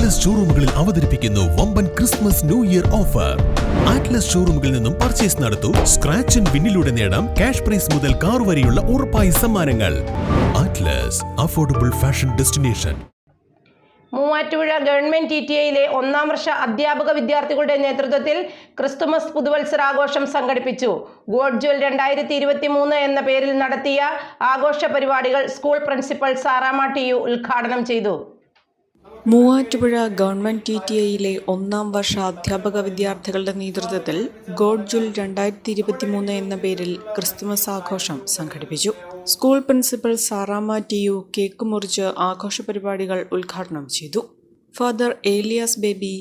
Atlas ഷോറൂമുകളിൽ അവതരിപ്പിക്കുന്നു വമ്പൻ Christmas new year offer Atlas ഷോറൂമുകളിൽ നിന്നും പർച്ചേസ് നടത്തൂ സ്ക്രാച്ച് ആൻഡ് വിന്നിലൂടെ നേടാം ക്യാഷ് പ്രൈസ് മുതൽ കാർ വരെയുള്ള ഉറപ്പായ സമ്മാനങ്ങൾ. Atlas affordable fashion destination Muvattupuzha government T T ഐയിലെ ഒന്നാം വർഷ അധ്യാപക വിദ്യാർത്ഥികളുടെ നേതൃത്വത്തിൽ ക്രിസ്തുമസ് പുതുവത്സരാഘോഷം സംഘടിപ്പിച്ചു. ഗോഡ് ജ്വൽ രണ്ടായിരത്തി ഇരുപത്തി മൂന്ന് എന്ന പേരിൽ നടത്തിയ ആഘോഷ പരിപാടികൾ school principal Saramma T U ഉദ്ഘാടനം ചെയ്തു. മൂവാറ്റുപുഴ ഗവൺമെന്റ് ടി ടി ഐയിലെ ഒന്നാം വർഷ അധ്യാപക വിദ്യാർത്ഥികളുടെ നേതൃത്വത്തിൽ ഗോഡ് ജുൽ രണ്ടായിരത്തി ഇരുപത്തിമൂന്ന് എന്ന പേരിൽ ക്രിസ്തുമസ് ആഘോഷം സംഘടിപ്പിച്ചു. School principal Saramma T U cake മുറിച്ച് ആഘോഷ പരിപാടികൾ ഉദ്ഘാടനം ചെയ്തു. Father Elias baby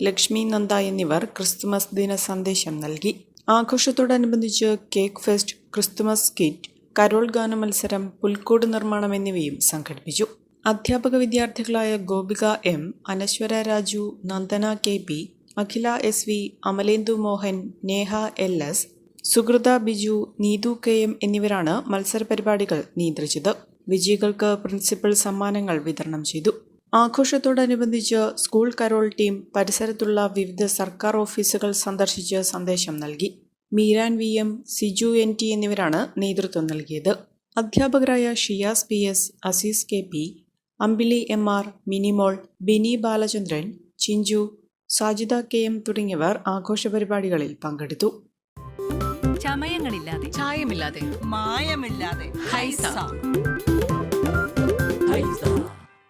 Lakshmi Nanda എന്നിവർ ക്രിസ്തുമസ് ദിന സന്ദേശം നൽകി. ആഘോഷത്തോടനുബന്ധിച്ച് cake fest Christmas kit carol ഗാന മത്സരം പുൽക്കൂട് നിർമ്മാണം എന്നിവയും സംഘടിപ്പിച്ചു. അധ്യാപക വിദ്യാർത്ഥികളായ Gopika M Anaswara Raju Nandana K P Akhila S V Amalendu Mohan Neha L S Suhrutha Biju Neethu K M എന്നിവരാണ് മത്സര പരിപാടികൾ നിയന്ത്രിച്ചത്. വിജയികൾക്ക് പ്രിൻസിപ്പൽ സമ്മാനങ്ങൾ വിതരണം ചെയ്തു. ആഘോഷത്തോടനുബന്ധിച്ച് സ്കൂൾ കരോൾ ടീം പരിസരത്തുള്ള വിവിധ സർക്കാർ ഓഫീസുകൾ സന്ദർശിച്ച് സന്ദേശം നൽകി. Meeran V M Siju N T എന്നിവരാണ് നേതൃത്വം നൽകിയത്. അധ്യാപകരായ Shiyas P S Azeez K P Ambili M R Minimol Bini Balachandran Chinchu Sajida K M തുടങ്ങിയവർ ആഘോഷ പരിപാടികളിൽ പങ്കെടുത്തു. ചമയങ്ങളില്ലാതെ ചായമില്ലാതെ മായമില്ലാതെ